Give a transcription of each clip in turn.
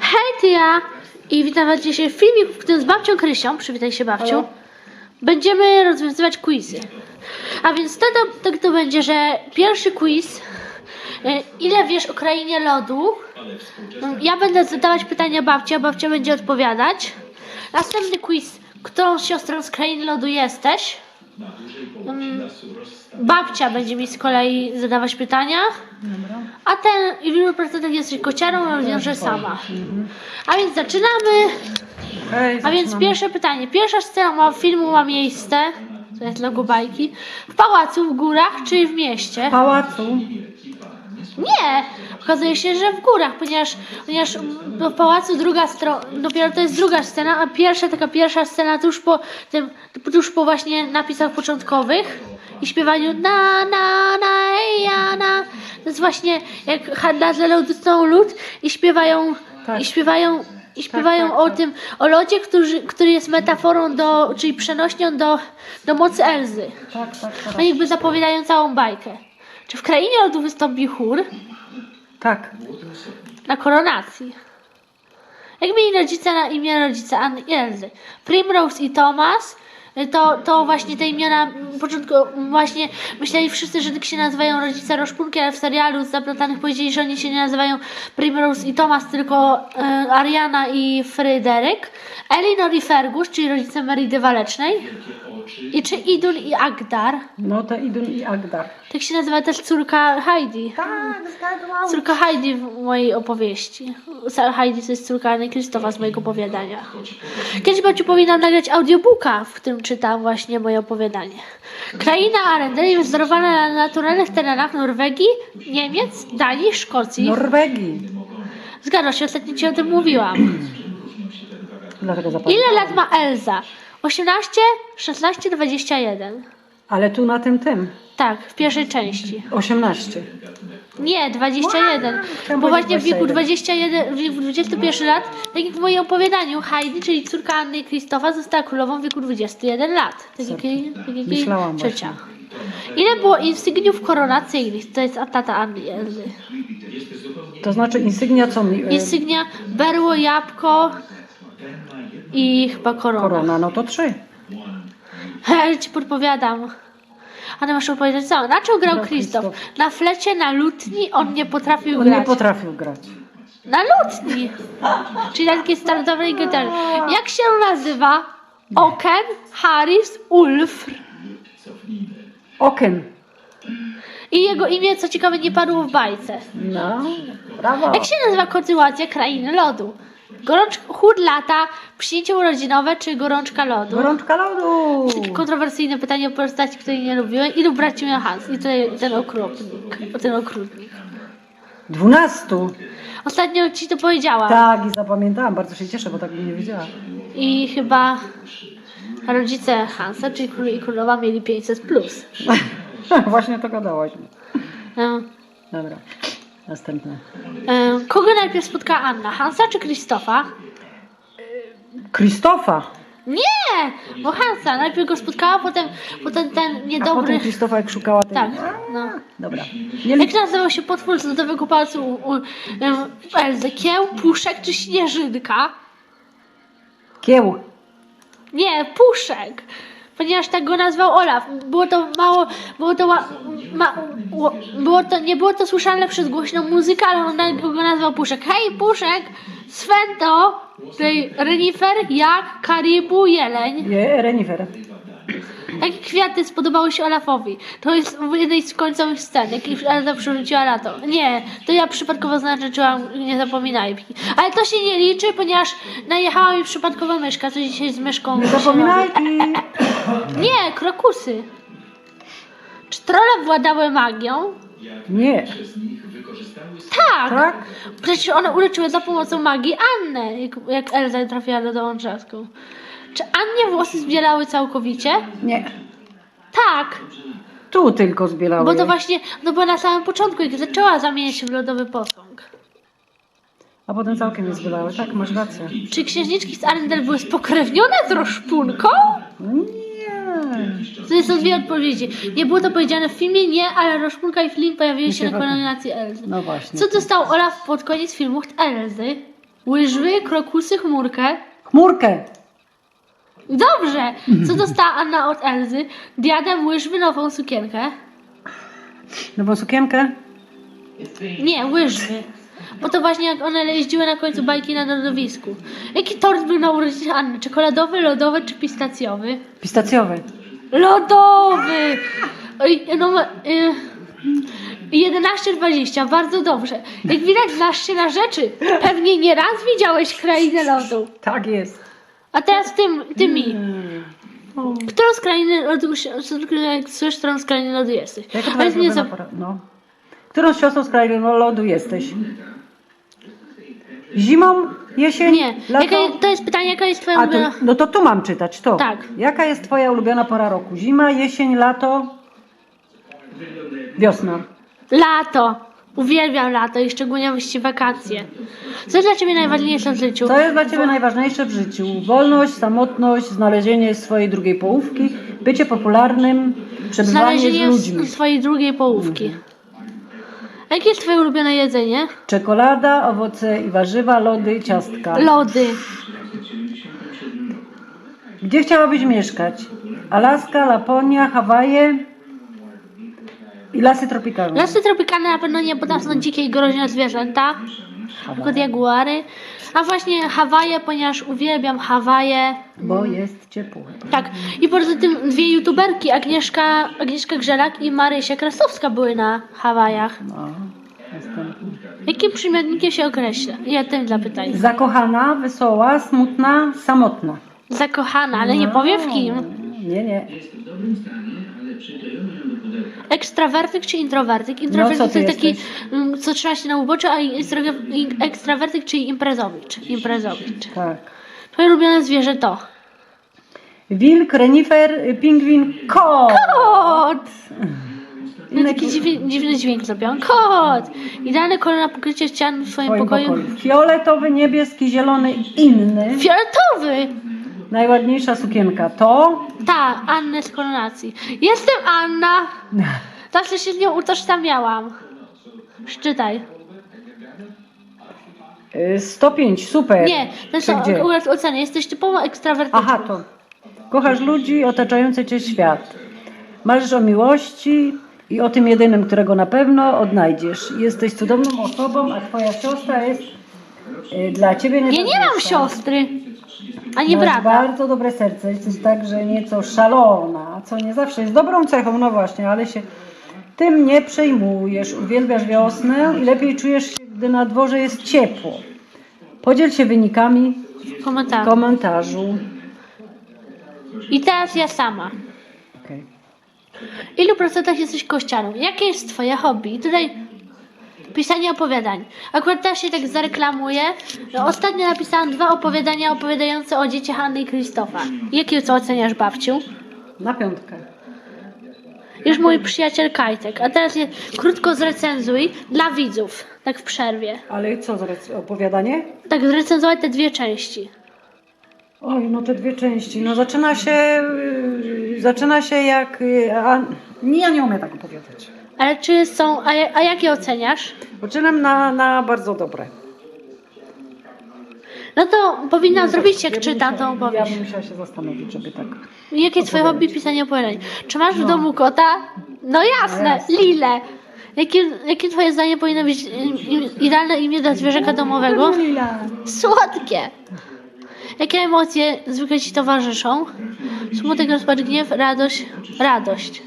Hej, ty ja! I witam was dzisiaj w filmiku, w którym z babcią Krysią, przywitaj się babciu, Halo. będziemy rozwiązywać quizy. A więc to, to, tak to będzie, że pierwszy quiz, e, ile wiesz o krainie lodu? Mm, Ja będę zadawać pytania babci, a babcia będzie odpowiadać. Następny quiz, którą siostrą z krainy lodu jesteś? Mm, Babcia będzie mi z kolei zadawać pytania. Dobra. A ten, w ilu procentach jesteś kociarą, rozwiążę sama. A więc zaczynamy. Hej, A więc zaczynamy. pierwsze pytanie. Pierwsza scena ma, filmu ma miejsce, to jest logo bajki, w pałacu, w górach czy w mieście? W pałacu. Nie! Okazuje się, że w górach, ponieważ, ponieważ w pałacu druga strona, dopiero to jest druga scena, a pierwsza, taka pierwsza scena tuż po tym, tuż po właśnie napisach początkowych i śpiewaniu na na na ja na to jest właśnie jak Hanna lodu są lód i śpiewają Tak. i śpiewają i śpiewają tak, o tak. tym, o lodzie, który, który jest metaforą do, czyli przenośnią do, do mocy Elzy. Tak, tak, tak. No i jakby zapowiadają całą bajkę. Czy w krainie lodu wystąpi chór? Tak. na koronacji. Jak mieli rodzice na imię rodzice Anny i Elzy? Primrose i Thomas. To, to właśnie te imiona początku właśnie myśleli wszyscy, że tak się nazywają rodzice Roszpunki, ale w serialu z zaplatanych powiedzieli, że oni się nie nazywają Primrose i Thomas, tylko e, Ariana i Fryderyk. Elinor i Fergus, czyli rodzice Meridy Walecznej. I czy Idun i Agdar. No to Idun i Agdar. Tak się nazywa też córka Heidi. Tak, zgadłam. Córka Heidi w mojej opowieści. Heidi to jest córka Anny Krzysztofa z mojego opowiadania. Kiedyś babciu powinnam nagrać audiobooka, w którym czytam właśnie moje opowiadanie. Kraina Arendelle jest wzorowana na naturalnych terenach Norwegii, Niemiec, Danii, Szkocji. Norwegii. Zgadza się, ostatnio ci o tym mówiłam. Dlatego zapomniałam. Ile lat ma Elza? 18, 16, 21. Ale tu na tym tym. Tak, w pierwszej części. 18. Nie, 21. Chciałam Bo właśnie w wieku 21. 21, w wieku 21 lat, tak jak w moim opowiadaniu, Heidi, czyli córka Anny i Krzysztofa, została królową w wieku 21 lat. Tak jak jej, tak jak jej Myślałam ciocia. Ile było insygniów koronacyjnych? To jest tata Anny i Elzy. To znaczy insygnia co mi... e, Insygnia, berło, jabłko i chyba korona. Korona, no to trzy. Ale ci podpowiadam. Ale masz opowiedzieć co? Na czym grał Grał Krzysztof? Krzysztof. Na flecie, na lutni on nie potrafił On grać. nie potrafił grać. Na lutni. Czyli na takiej standardowej gitarze. Jak się nazywa? Oken, Harris, Ulf. Oken. I jego imię, co ciekawe, nie padło w bajce. No, brawo. Jak się nazywa kontynuacja Krainy Lodu? Gorączka, chód lata, przyjęcie urodzinowe czy gorączka lodu? Gorączka lodu. Takie kontrowersyjne pytanie o postaci, której nie lubiłem. Ilu braci miał Hans? I tutaj ten okrutnik. Ten okrutnik. Dwunastu. Ostatnio ci to powiedziałam. Tak, i zapamiętałam. Bardzo się cieszę, bo tak bym nie wiedziała. I chyba rodzice Hansa, czyli król i królowa, mieli 500 plus. Właśnie to gadałaś. Em, Dobra. Następne. em, Kogo najpierw spotkała Anna? Hansa czy Krzysztofa? Krzysztofa. Nie! Bo Hansa. Najpierw go spotkała, potem, potem ten A potem niedobry... Krzysztofa jak szukała tej... Tak, no. Dobra. Nie Jak nazywał się potwór z lodowego palcu u, u em, Elzy? Kieł, puszek czy śnieżynka? Kieł. Nie, puszek. Ponieważ tak go nazwał Olaf. Było to mało, było to, ma, ło- było to, nie było to słyszalne przez głośną muzykę, ale on na- go nazwał puszek. Hej, puszek, Svento, tutaj renifer, jak, karibu, jeleń. Je, renifer. Jakie kwiaty spodobały się Olafowi? To jest w jednej z końcowych scen, jak Elza przerzuciła lato. Nie, to ja przypadkowo zaznaczyłam, nie zapominaj. Ale to się nie liczy, ponieważ najechała mi przypadkowa myszka, co dzisiaj z myszką Nie się zapominajki. nie, krokusy. Czy trole władały magią? Nie. Tak. Tak? Przecież one uleczyły za pomocą magii Annę, jak, jak Elza trafiła lodową drzazką. Czy Annie włosy zbielały całkowicie? Nie. Tak, Tu tylko zbielały. bo to je. właśnie, no bo na samym początku, jak zaczęła zamieniać się w lodowy posąg. A potem całkiem je zbielały. Tak, masz rację. Czy księżniczki z Arendelle były spokrewnione z Roszpunką? Nie. To są dwie odpowiedzi. Nie było to powiedziane w filmie, nie, ale Roszpunka i Flynn pojawili się na Myślę, że- koronacji Elzy. No właśnie. Co dostał Olaf pod koniec filmu Elzy? Łyżwy, krokusy, chmurkę. Chmurkę! Dobrze! Co dostała Anna od Elzy? Diadem, łyżwy, nową sukienkę. Nową sukienkę? Nie, łyżwy. Bo to właśnie jak one jeździły na końcu bajki na lodowisku. Jaki tort był na urodziny Anny? Czekoladowy, lodowy czy pistacjowy? Pistacjowy. Lodowy! Oj, No, y, 11.20, bardzo dobrze. Jak widać, znasz się na rzeczy. Pewnie nie raz widziałeś krainę lodu. Tak jest. A teraz ty, ty mi. Mm. Którą z krainy lodu, się- z z którą z krainy lodu jesteś? Jaka twoja ulubiona zap- pora? No. Którą z siostrą z kraju lodu jesteś? Zimą, jesień, Nie. lato? Jaka, to jest pytanie, jaka jest twoja A to, ulubiona... no to tu mam czytać, to. Tak. Jaka jest twoja ulubiona pora roku? Zima, jesień, lato? Wiosna. Lato. Uwielbiam lato i szczególnie właściwie wakacje. Co dla ciebie najważniejsze w życiu? Co jest dla Ciebie najważniejsze w życiu? Wolność, samotność, znalezienie swojej drugiej połówki, bycie popularnym, przebywanie z Znalezienie ludźmi. s- swojej drugiej połówki. Jakie jest twoje ulubione jedzenie? Czekolada, owoce i warzywa, lody, ciastka. Lody. Gdzie chciałabyś mieszkać? Alaska, Laponia, Hawaje i lasy tropikalne. Lasy tropikalne na pewno nie, są dzikie i groźne zwierzęta. Przykład jaguary. A właśnie Hawaje, ponieważ uwielbiam Hawaje. Bo jest ciepło. Tak. I poza tym dwie youtuberki, Agnieszka, Agnieszka Grzelak i Marysia Krasowska były na Hawajach. No, jestem. Jakim przymiotnikiem się określa? Ja tym dla pytań. Zakochana, wesoła, smutna, samotna. Zakochana, ale nie powiem w kim. Ekstrawertyk czy introwertyk? No, Introwertyk co ty to jest taki, jesteś? mm, co trzyma się na uboczu, a ekstro- ekstrawertyk czyli imprezowicz. Imprezowicz. Tak. Twoje ulubione zwierzę to? Wilk, renifer, pingwin, kot. Kot! No, taki dziwny, dziwny dźwięk zrobiłam. Kot! Idealny kolor na pokrycie ścian w swoim w pokoju. pokoju. Fioletowy, niebieski, zielony i inny. Fioletowy! Najładniejsza sukienka to... Ta, Anna z koronacji. Jestem Anna! Zawsze się z nią utożsamiałam. Szczytaj. Y, 105, super. Nie, Czy są gdzie? akurat oceny. Jesteś typowo ekstrawertyczną. Aha, to. Kochasz ludzi, otaczający cię świat. Marzysz o miłości i o tym jedynym, którego na pewno odnajdziesz. Jesteś cudowną osobą, a twoja siostra jest y, dla ciebie Ja nie mam najważniejsza. siostry. Ani Masz brata. bardzo dobre serce, jesteś także nieco szalona, co nie zawsze jest dobrą cechą, no właśnie, ale się tym nie przejmujesz. Uwielbiasz wiosnę i lepiej czujesz się, gdy na dworze jest ciepło. Podziel się wynikami w Komentarz. komentarzu. I teraz ja sama. Okej. Ilu procentach jesteś kościaną? Jakie jest twoje hobby? I tutaj pisanie opowiadań. Akurat teraz się tak zareklamuję. Ostatnio napisałam dwa opowiadania opowiadające o dzieciach Anny i Krzysztofa. Jakie co oceniasz, babciu? Na piątkę. Już mój przyjaciel Kajtek. A teraz je krótko zrecenzuj dla widzów. Tak w przerwie. Ale co, zrec- opowiadanie? Tak zrecenzować te dwie części. Oj, no te dwie części. No zaczyna się, yy, zaczyna się jak, yy, a, nie, ja nie umiem tak opowiadać. Ale czy są... A, a jakie oceniasz? Zaczynam na, na bardzo dobre. No to powinnam zrobić jak Ja musiała- tą opowieść. Ja bym musiała się zastanowić, żeby tak. Jakie twoje hobby pisanie opowiadań? Czy masz w No. domu kota? No jasne, No jasne. Lile. Jakie, jakie twoje zdanie powinno być im, im, idealne imię dla zwierzaka domowego? Lila. Słodkie. Jakie emocje zwykle ci towarzyszą? Smutek, rozpacz, gniew, radość, radość.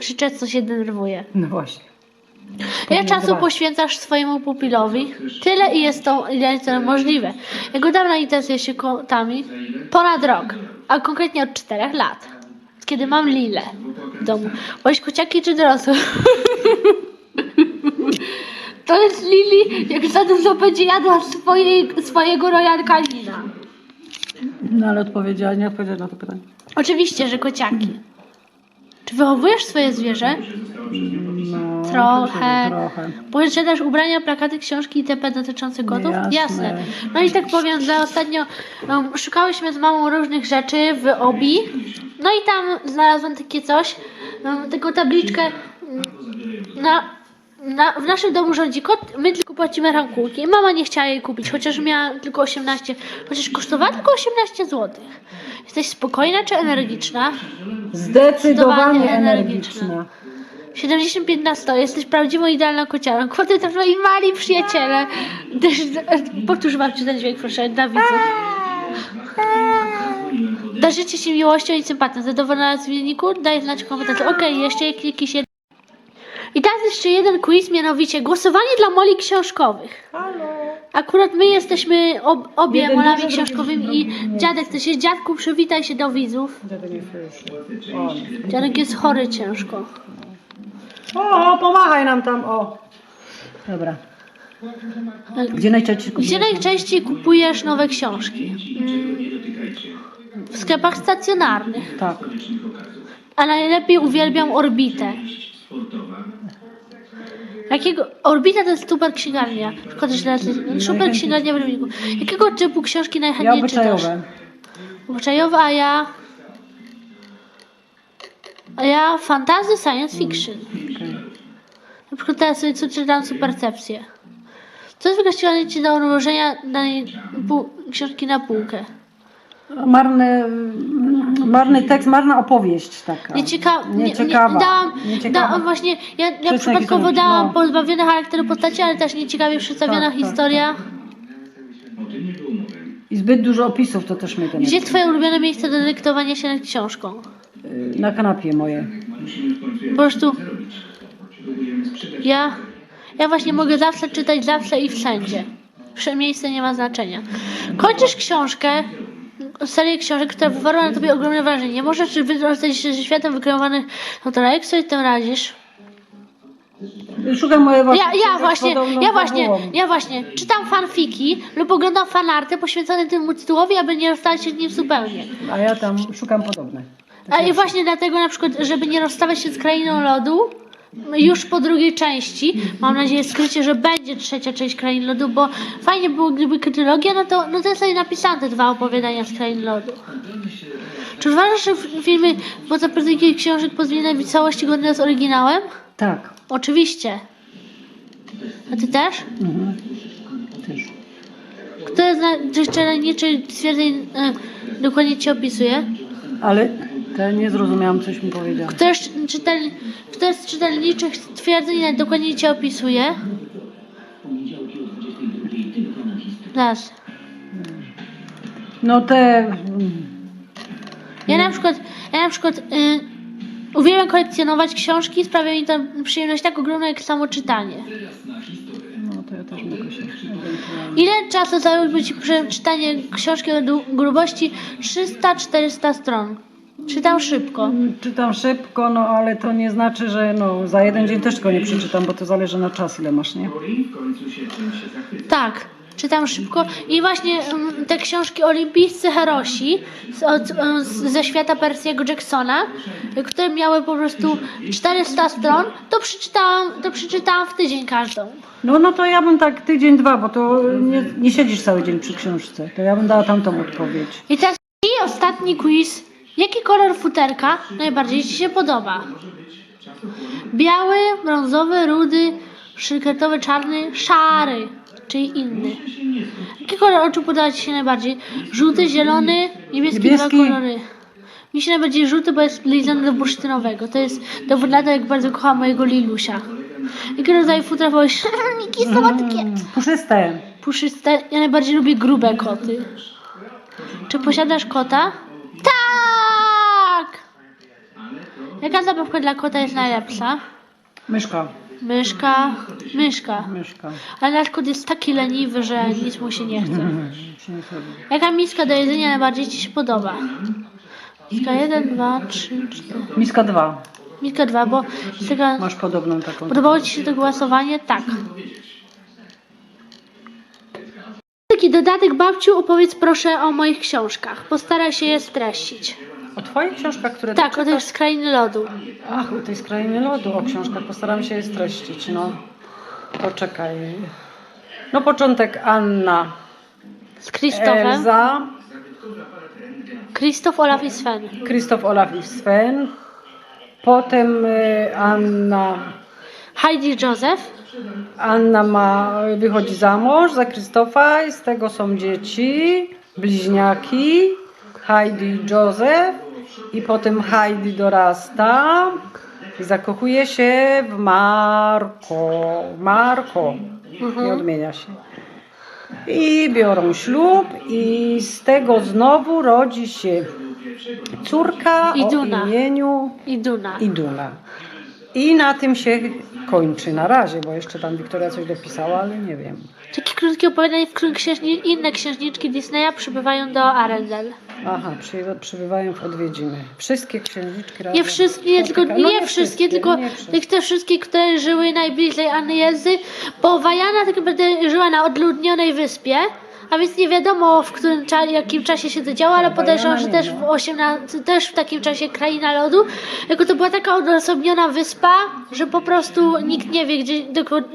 Czy często się denerwuje? No właśnie. Ile czasu dwa. poświęcasz swojemu pupilowi? Tyle i jest to ile to możliwe. Jego dawna interesuje się kotami ponad rok, a konkretnie od 4 lat. Kiedy mam Lilę w domu. Bądź kociaki czy dorosłe? To jest Lili, jak za dużo będzie jadła swojej, swojego Royal Canina. No ale odpowiedziała, nie odpowiedziała na to pytanie. Oczywiście, że kociaki. Czy wychowujesz swoje zwierzę? No, Trochę. trochę. Posiadasz ubrania, plakaty, książki itp. dotyczące kotów? Jasne. No i tak powiem, że ostatnio um, szukałyśmy z mamą różnych rzeczy w Obi. No i tam znalazłam takie coś, um, taką tabliczkę um, na, na, w naszym domu rządzi kot, my tylko płacimy rankulki. Mama nie chciała jej kupić, chociaż miała tylko 18, chociaż kosztowała tylko 18 zł. Jesteś spokojna czy energiczna? Zdecydowanie energiczna. 75 na 100. Jesteś prawdziwą idealną kociarą. Koty to twoi mali przyjaciele. Też, powtórz babciu ten dźwięk, proszę, dla widzów. Darzycie się miłością i sympatią. Zadowolona z wyniku? Daj znać w komentarzu. Okej, jeszcze jakiś jeden. Jeszcze jeden quiz, mianowicie głosowanie dla moli książkowych. Halo. Akurat my jesteśmy ob, obie Jeden molami książkowymi drugi i dziadek też jest. Dziadku, przywitaj się do widzów. Dziadek. O, jest chory ciężko. O, pomachaj nam tam, o. Dobra. Gdzie najczęściej Gdzie kupujesz? najczęściej kupujesz nowe książki? Mm, W sklepach stacjonarnych. Tak. A najlepiej uwielbiam Orbitę. Jakiego... Orbita to jest super księgarnia. Szkoda, że teraz jest... Super księgarnia w Rybniku. Jakiego typu książki Ja najchętniej czytasz? obyczajowe. Obyczajowe, a ja... A ja fantasy science fiction. Okej. Na przykład teraz sobie co czytam supercepcję. Co jest wykaściwane ci do ułożenia danej pół, książki na półkę? Marny, marny tekst, marna opowieść taka. Niecieka- nie, nie, Nieciekawa. dałam, Nieciekawa. dałam właśnie, ja, ja przypadkowo dałam no. pozbawione charakteru postaci, ale też nieciekawie przedstawiona Tak, tak, historia. I zbyt dużo opisów to też mnie to nie Gdzie twoje ulubione miejsce do dyktowania się nad książką? Y, Na kanapie moje. Po prostu ja, ja właśnie mogę zawsze czytać zawsze i wszędzie. Miejsce nie ma znaczenia. Kończysz książkę, serię książek, która wywarła na tobie ogromne wrażenie. Nie możesz wydostać się ze światem wykreowanych autora. Jak sobie tym radzisz? Szukam mojego Ja, ja właśnie, ja właśnie, ja właśnie czytam fanfiki lub oglądam fanarty poświęcone temu tytułowi, aby nie rozstać się z nim zupełnie. A ja tam szukam podobne. A i właśnie dlatego na przykład, żeby nie rozstawać się z Krainą Lodu, już po drugiej części, mam nadzieję skrycie, że będzie trzecia część Krain Lodu, bo fajnie było gdyby trylogia, no to, no to ja sobie napisałam te dwa opowiadania z Krain Lodu. Czy uważasz, że filmy poza prezentują książek powinny być w całości godne z oryginałem? Tak. Oczywiście. A ty też? Mhm. Też. Które z na- tych stwierdzeń e, dokładnie ci opisuje? Ale te nie zrozumiałam, coś mi powiedział. Które z, czytel, z czytelniczych stwierdzeń dokładnie cię opisuje? Zaraz. No te... Ja na przykład, ja na przykład y, uwielbiam kolekcjonować książki, sprawia mi to przyjemność tak ogromną jak samo czytanie. No to ja też mogę się ewentualnie... Ile czasu zajęłoby ci przeczytanie książki o grubości 300-400 stron? Czytam szybko. Czytam szybko, no ale to nie znaczy, że no, za jeden dzień też tego nie przeczytam, bo to zależy na czas, ile masz, nie? Tak, czytam szybko. I właśnie mm, te książki Olimpijscy Herosi z, od, z, ze świata Persiego Jacksona, które miały po prostu 400 stron, to przeczytałam, to przeczytałam w tydzień każdą. No, no to ja bym tak tydzień, dwa, bo to nie, nie siedzisz cały dzień przy książce. To ja bym dała tamtą odpowiedź. I teraz i ostatni quiz. Jaki kolor futerka najbardziej Ci się podoba? Biały, brązowy, rudy, szylketowy, czarny, szary, czyli inny. Jaki kolor oczu podoba Ci się najbardziej? Żółty, zielony, niebieski, Niebieski. dwa kolory. Mi się najbardziej żółty, bo jest lizany do bursztynowego. To jest dowód na to, jak bardzo kocham mojego Lilusia. Jaki rodzaj futra wolisz? Miki słodkie. Mm, puszyste. Puszyste. Ja najbardziej lubię grube koty. Czy posiadasz kota? Tak! Jaka zabawka dla kota jest najlepsza? Myszka. Myszka. Myszka. Myszka. Ale nasz kot jest taki leniwy, że nic mu się nie chce. Jaka miska do jedzenia najbardziej Ci się podoba? Miska 1, 2, 3, 4. Miska dwa. Miska 2, bo jest taka... Masz podobną taką. Podobało Ci się to głosowanie? Tak. Taki dodatek babciu, opowiedz proszę o moich książkach. Postaraj się je streścić. O twoich książkach, które ty Tak, o czytasz? z krainy lodu. Ach, u tej z krainy lodu o książkach. Postaram się je streścić, no. Poczekaj. No początek Anna. Z Krzysztofem. Elza. Krzysztof, Olaf i Sven. Krzysztof, Olaf i Sven. Potem y, Anna. Heidi Joseph. Anna ma, wychodzi za mąż za Krzysztofa i z tego są dzieci, bliźniaki, Heidi i Józef i potem Heidi dorasta i zakochuje się w Marko. Marko, nie odmienia się. I biorą ślub i z tego znowu rodzi się córka Iduna. o imieniu I Duna. Iduna. I na tym się kończy na razie, bo jeszcze tam Wiktoria coś dopisała, ale nie wiem. Takie krótkie opowiadanie, w którym księżni- inne księżniczki Disneya przybywają do Arendelle. Aha, przy, przybywają w odwiedziny. Wszystkie księżniczki razem. Nie wszystkie, nie, tylko, no nie, wszystkie, tylko nie wszystkie. te wszystkie, które żyły najbliżej Anny Jezy, bo Wajana tak naprawdę żyła na odludnionej wyspie, a więc nie wiadomo w którym cza- jakim czasie się to działo, ale Tak, podejrzewam, że też w, ma. 18, też w takim czasie kraina lodu, tylko to była taka odosobniona wyspa, że po prostu nikt nie wie, gdzie,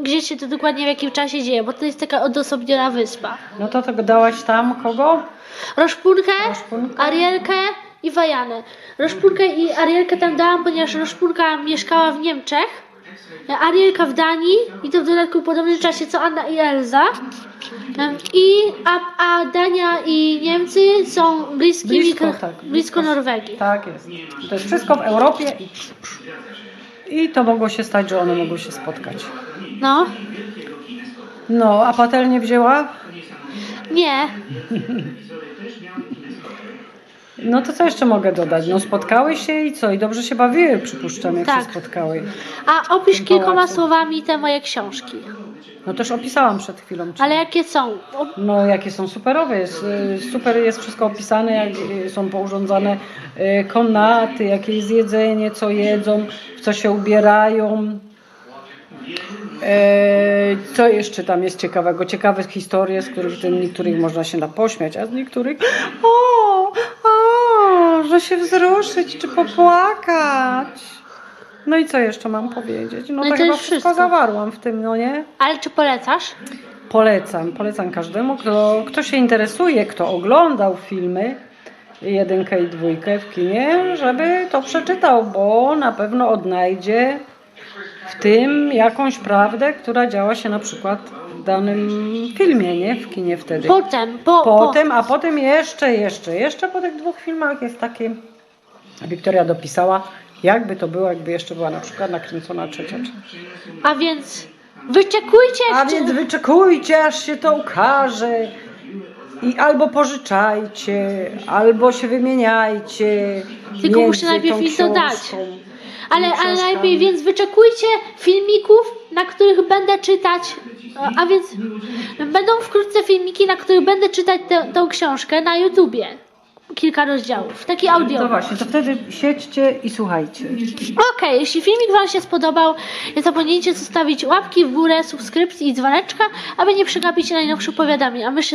gdzie się to dokładnie w jakim czasie dzieje, bo to jest taka odosobniona wyspa. No to, to dałaś tam kogo? Roszpunkę, Roszpunkę. Arielkę i Wajanę. Roszpunkę i Arielkę tam dałam, ponieważ Roszpunka mieszkała w Niemczech, Arielka w Danii i to w dodatku w podobnym czasie co Anna i Elza. Em, I, a, a Dania i Niemcy są bliskimi, Blisko, tak. blisko Norwegii. Tak jest. To jest wszystko w Europie i, i to mogło się stać, że one mogły się spotkać. No, No, a patelnię wzięła? nie. No to co jeszcze mogę dodać? No spotkały się i co? I dobrze się bawiły, przypuszczam, jak Tak. się spotkały. A opisz kilkoma słowami te moje książki. No też opisałam przed chwilą. Ale jakie są? No jakie są superowe, jest, y, super jest wszystko opisane, jak y, są pourządzane y, komnaty, jakie jest jedzenie, co jedzą, w co się ubierają. E, Co jeszcze tam jest ciekawego? Ciekawe historie, z których niektórych można się napośmiać, a z niektórych o, że się wzruszyć czy popłakać. No i co jeszcze mam powiedzieć? No, No i to to chyba już wszystko wszystko. zawarłam w tym, no nie? ale czy polecasz? Polecam, polecam każdemu, kto, kto się interesuje, kto oglądał filmy jedynkę i dwójkę w kinie, żeby to przeczytał, bo na pewno odnajdzie w tym jakąś prawdę, która działa się na przykład danym filmie, nie? W kinie wtedy. Potem, po, Potem, a potem jeszcze, jeszcze, jeszcze po tych dwóch filmach jest takie, Wiktoria dopisała, jakby to było, jakby jeszcze była na przykład nakręcona trzecia część. A więc wyczekujcie. A więc wyczekujcie, aż się to ukaże. I albo pożyczajcie, albo się wymieniajcie. Tylko między muszę najpierw tą ich dodać. książką, Ale, ale książkami. najpierw więc wyczekujcie filmików, na których będę czytać. A, więc będą wkrótce filmiki, na których będę czytać tę tą książkę na YouTubie. Kilka rozdziałów. Taki audio. No właśnie, to wtedy siedźcie i słuchajcie. Okej, jeśli filmik Wam się spodobał, nie zapomnijcie zostawić łapki w górę, subskrypcji i dzwoneczka, aby nie przegapić najnowszych powiadomień. A my się